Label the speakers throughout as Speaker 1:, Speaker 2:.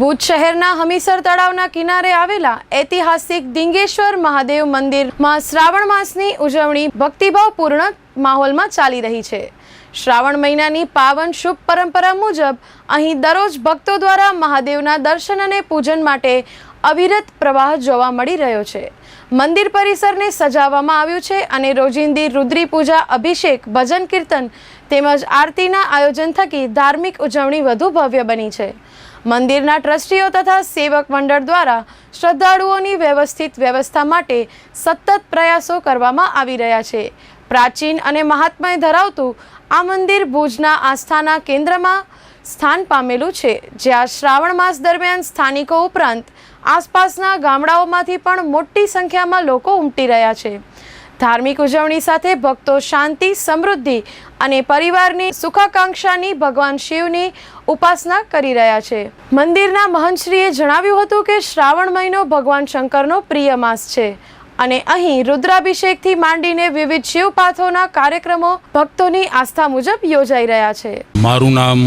Speaker 1: ભુજ શહેરના હમીસર તળાવના કિનારે આવેલા ઐતિહાસિક દિંગેશ્વર મહાદેવ મંદિરમાં શ્રાવણ માસની ઉજવણી ભક્તિભાવપૂર્ણ માહોલમાં ચાલી રહી છે. શ્રાવણ મહિનાની પાવન શુભ પરંપરા મુજબ અહીં દરરોજ ભક્તો દ્વારા મહાદેવના દર્શન અને પૂજન માટે અવિરત પ્રવાહ જોવા મળી રહ્યો છે. મંદિર પરિસરને સજાવવામાં આવ્યું છે અને રોજિંદી રુદ્રી પૂજા, અભિષેક, ભજન કીર્તન તેમજ આરતીના આયોજન થકી ધાર્મિક ઉજવણી વધુ ભવ્ય બની છે. મંદિરના ટ્રસ્ટીઓ તથા સેવક મંડળ દ્વારા શ્રદ્ધાળુઓની વ્યવસ્થિત વ્યવસ્થા માટે સતત પ્રયાસો કરવામાં આવી રહ્યા છે. પ્રાચીન અને મહાત્મય ધરાવતું આ મંદિર ભુજના આસ્થાના કેન્દ્રમાં સ્થાન પામેલું છે જ્યાં શ્રાવણ માસ દરમિયાન સ્થાનિકો ઉપરાંત આસપાસના ગામડાઓમાંથી પણ મોટી સંખ્યામાં લોકો ઉમટી રહ્યા છે. ધાર્મિક ઉજવણી સાથે ભક્તો શાંતિ, સમૃદ્ધિ અને પરિવારની સુખાકાંક્ષાની ભગવાન શિવની ઉપાસના કરી રહ્યા છે. મંદિરના મહંતશ્રીએ જણાવ્યું હતું કે શ્રાવણ મહિનો ભગવાન શંકરનો પ્રિય માસ છે. અને અહીં રુદ્રાભિષેકથી માંડીને વિવિધ શિવપાથોના કાર્યક્રમો ભક્તોની આસ્થા મુજબ યોજાઈ રહ્યા છે.
Speaker 2: મારું નામ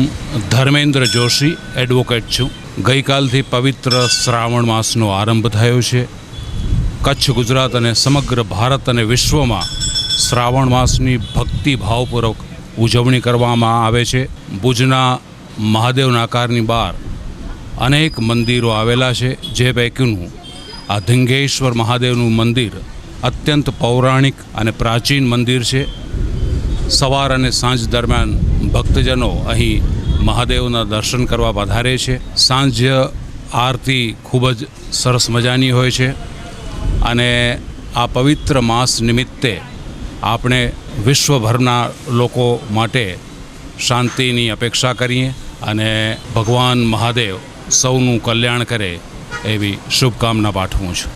Speaker 2: ધર્મેન્દ્ર જોશી એડવોકેટ છું. ગઈકાલથી પવિત્ર શ્રાવણ માસનો આરંભ થયો છે. કચ્છ, ગુજરાત અને સમગ્ર ભારત અને વિશ્વમાં શ્રાવણ માસની ભક્તિભાવપૂર્વક ઉજવણી કરવામાં આવે છે. ભુજના મહાદેવના આકારની બહાર અનેક મંદિરો આવેલા છે, જે પૈકીનું આ ધિંગેશ્વર મહાદેવનું મંદિર અત્યંત પૌરાણિક અને પ્રાચીન મંદિર છે. સવાર અને સાંજ દરમિયાન ભક્તજનો અહીં મહાદેવના દર્શન કરવા વધારે છે. સાંજ આરતી ખૂબ જ સરસ મજાની હોય છે અને આ પવિત્ર માસ નિમિત્તે આપણે વિશ્વભરના લોકો માટે શાંતિની અપેક્ષા કરીએ અને ભગવાન મહાદેવ સૌનું કલ્યાણ કરે એવી શુભકામના પાઠવું છું.